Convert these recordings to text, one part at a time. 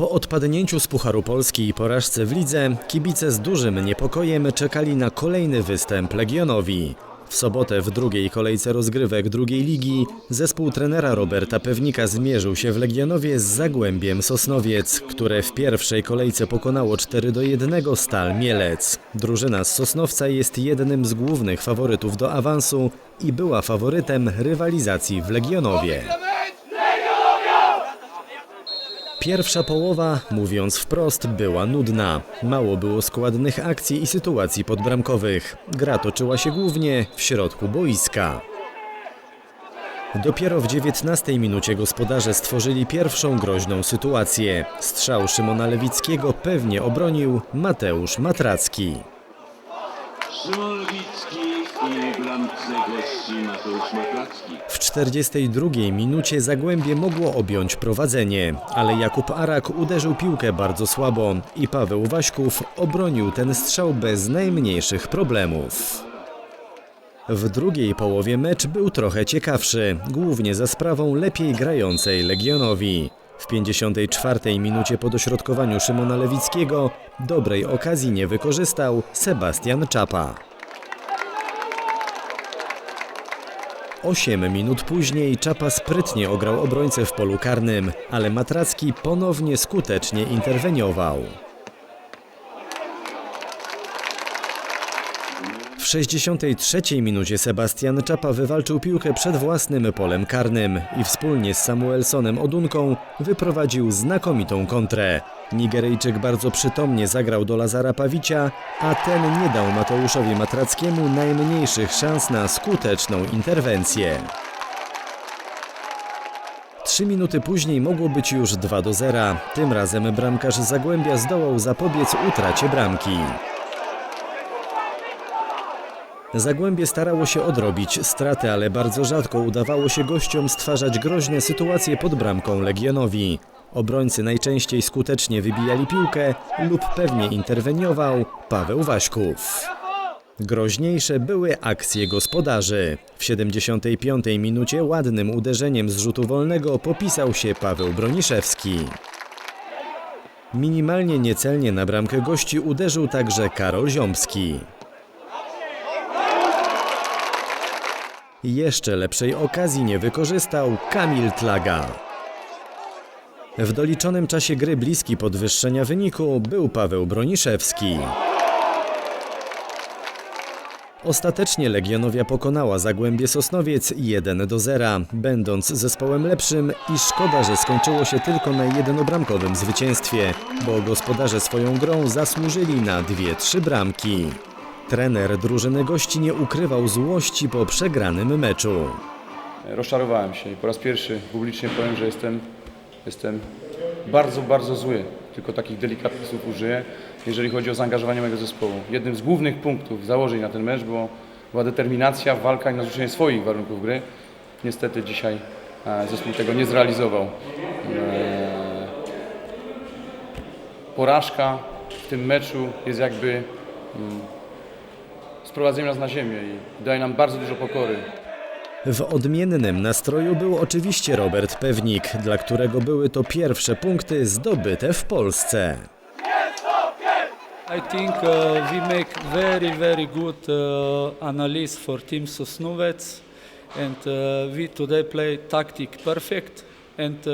Po odpadnięciu z Pucharu Polski i porażce w lidze, kibice z dużym niepokojem czekali na kolejny występ Legionowi. W sobotę w drugiej kolejce rozgrywek drugiej ligi zespół trenera Roberta Pewnika zmierzył się w Legionowie z Zagłębiem Sosnowiec, które w pierwszej kolejce pokonało 4 do 1 Stal Mielec. Drużyna z Sosnowca jest jednym z głównych faworytów do awansu i była faworytem rywalizacji w Legionowie. Pierwsza połowa, mówiąc wprost, była nudna. Mało było składnych akcji i sytuacji podbramkowych. Gra toczyła się głównie w środku boiska. Dopiero w 19 minucie gospodarze stworzyli pierwszą groźną sytuację. Strzał Szymona Lewickiego pewnie obronił Mateusz Matracki. W. W 42 minucie Zagłębie mogło objąć prowadzenie, ale Jakub Arak uderzył piłkę bardzo słabo i Paweł Waśków obronił ten strzał bez najmniejszych problemów. W drugiej połowie mecz był trochę ciekawszy, głównie za sprawą lepiej grającej Legionowi. W 54 minucie po dośrodkowaniu Szymona Lewickiego dobrej okazji nie wykorzystał Sebastian Czapa. Osiem minut później Czapa sprytnie ograł obrońcę w polu karnym, ale Matracki ponownie skutecznie interweniował. 63 minucie Sebastian Czapa wywalczył piłkę przed własnym polem karnym i wspólnie z Samuelsonem Odunką wyprowadził znakomitą kontrę. Nigeryjczyk bardzo przytomnie zagrał do Lazara Pawicia, a ten nie dał Mateuszowi Matrackiemu najmniejszych szans na skuteczną interwencję. Trzy minuty później mogło być już 2 do 0. Tym razem bramkarz Zagłębia zdołał zapobiec utracie bramki. Zagłębie starało się odrobić straty, ale bardzo rzadko udawało się gościom stwarzać groźne sytuacje pod bramką Legionowi. Obrońcy najczęściej skutecznie wybijali piłkę lub pewnie interweniował Paweł Waśków. Groźniejsze były akcje gospodarzy. W 75 minucie ładnym uderzeniem z rzutu wolnego popisał się Paweł Broniszewski. Minimalnie niecelnie na bramkę gości uderzył także Karol Ziomski. Jeszcze lepszej okazji nie wykorzystał Kamil Tlaga. W doliczonym czasie gry bliski podwyższenia wyniku był Paweł Broniszewski. Ostatecznie Legionowia pokonała Zagłębie Sosnowiec 1 do 0, będąc zespołem lepszym i szkoda, że skończyło się tylko na jednobramkowym zwycięstwie, bo gospodarze swoją grą zasłużyli na dwie, trzy bramki. Trener drużyny gości nie ukrywał złości po przegranym meczu. Rozczarowałem się i po raz pierwszy publicznie powiem, że jestem, jestem bardzo, bardzo zły. Tylko takich delikatnych słów użyję, jeżeli chodzi o zaangażowanie mojego zespołu. Jednym z głównych punktów założeń na ten mecz było, była determinacja, walka i narzucenie swoich warunków gry. Niestety dzisiaj e, zespół tego nie zrealizował. E, Porażka w tym meczu jest jakby sprowadzeniem nas na ziemię i daje nam bardzo dużo pokory. W odmiennym nastroju był oczywiście Robert Pewnik, dla którego były to pierwsze punkty zdobyte w Polsce. I think uh, we make very, very good uh, analysis for Team Sosnovec, and uh, we today play tactic perfect. And uh,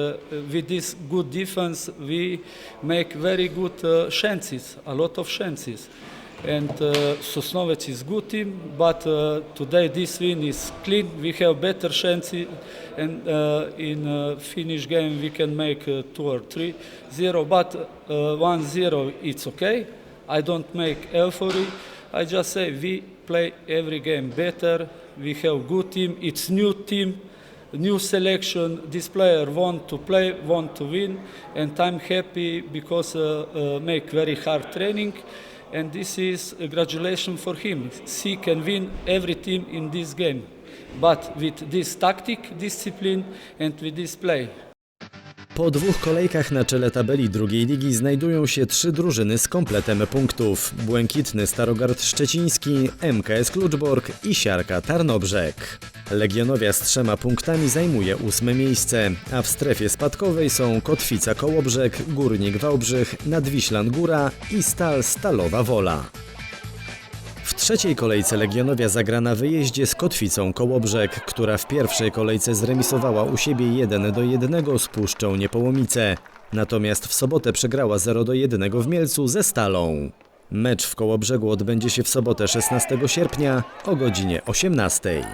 with this good defense, we make very good uh, chances, a lot of chances. And uh, Sosnovec is good team, but uh, today this win is clean. We have better chances, and uh, in uh, finish game we can make uh, two or three zero. But uh, one zero, it's okay. I don't make euphory. I just say we play every game better. We have good team. It's new team, new selection. This player want to play, want to win, and I'm happy because uh, uh, make very hard training. And this is a congratulations for him. He can win every team in this game, but with this tactic, discipline, and with this play. Po dwóch kolejkach na czele tabeli drugiej ligi znajdują się trzy drużyny z kompletem punktów. Błękitny Starogard Szczeciński, MKS Kluczbork i Siarka Tarnobrzeg. Legionowia z trzema punktami zajmuje ósme miejsce, a w strefie spadkowej są Kotwica Kołobrzeg, Górnik Wałbrzych, Nadwiślan Góra i Stal Stalowa Wola. Trzeciej kolejce Legionowia zagra na wyjeździe z Kotwicą Kołobrzeg, która w pierwszej kolejce zremisowała u siebie 1 do 1 z Puszczą Niepołomice. Natomiast w sobotę przegrała 0 do 1 w Mielcu ze Stalą. Mecz w Kołobrzegu odbędzie się w sobotę 16 sierpnia o godzinie 18.